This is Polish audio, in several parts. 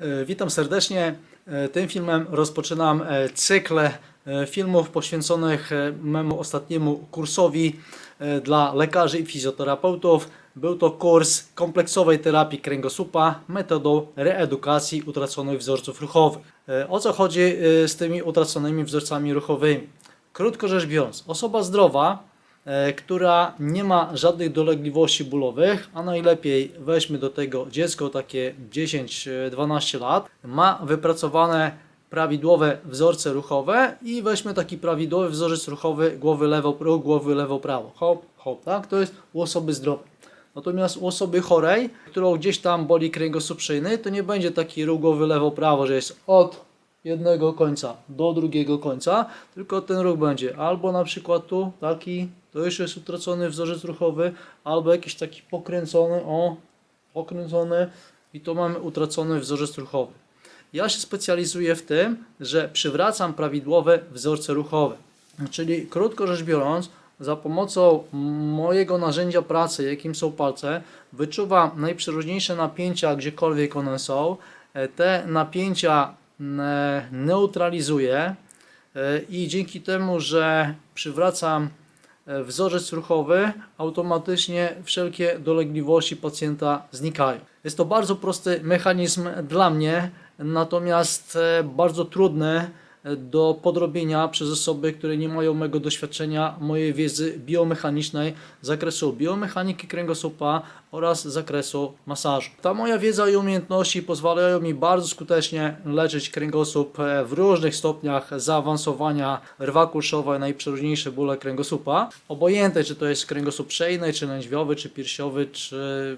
E, Witam serdecznie. E, Tym filmem rozpoczynam e, cykl filmów poświęconych memu ostatniemu kursowi dla lekarzy i fizjoterapeutów. Był to kurs kompleksowej terapii kręgosłupa metodą reedukacji utraconych wzorców ruchowych. O co chodzi z tymi utraconymi wzorcami ruchowymi? Krótko rzecz biorąc, osoba zdrowa która nie ma żadnych dolegliwości bólowych, a najlepiej weźmy do tego dziecko takie 10-12 lat, ma wypracowane prawidłowe wzorce ruchowe i weźmy taki prawidłowy wzorzec ruchowy głowy lewo, ruch głowy lewo, prawo. Hop, hop, tak? To jest u osoby zdrowej. Natomiast u osoby chorej, którą gdzieś tam boli kręgosłup szyjny, to nie będzie taki ruch głowy lewo, prawo, że jest od jednego końca do drugiego końca, tylko ten ruch będzie albo na przykład tu taki, to już jest utracony wzorzec ruchowy, albo jakiś taki pokręcony, o, pokręcony i to mamy utracony wzorzec ruchowy. Ja się specjalizuję w tym, że przywracam prawidłowe wzorce ruchowe. Czyli krótko rzecz biorąc, za pomocą mojego narzędzia pracy, jakim są palce, wyczuwam najprzeróżniejsze napięcia, gdziekolwiek one są. E, Te napięcia neutralizuję e, i dzięki temu, że przywracam e, wzorzec ruchowy, automatycznie wszelkie dolegliwości pacjenta znikają. Jest to bardzo prosty mechanizm dla mnie, natomiast e, bardzo trudny e, do podrobienia przez osoby, które nie mają mego doświadczenia, mojej wiedzy biomechanicznej z zakresu biomechaniki kręgosłupa oraz zakresu masażu. Ta moja wiedza i umiejętności pozwalają mi bardzo skutecznie leczyć kręgosłup e, w różnych stopniach zaawansowania rwa kulszowej, najprzeróżniejsze bóle kręgosłupa. Obojętne, czy to jest kręgosłup szyjny, czy lędźwiowy, czy piersiowy, czy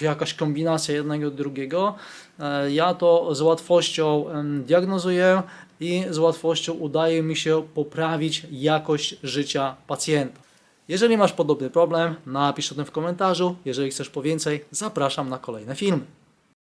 jakaś kombinacja jednego i drugiego. E, Ja to z łatwością diagnozuję i z łatwością udaje mi się poprawić jakość życia pacjenta. Jeżeli masz podobny problem, napisz o tym w komentarzu. Jeżeli chcesz po więcej, zapraszam na kolejne filmy.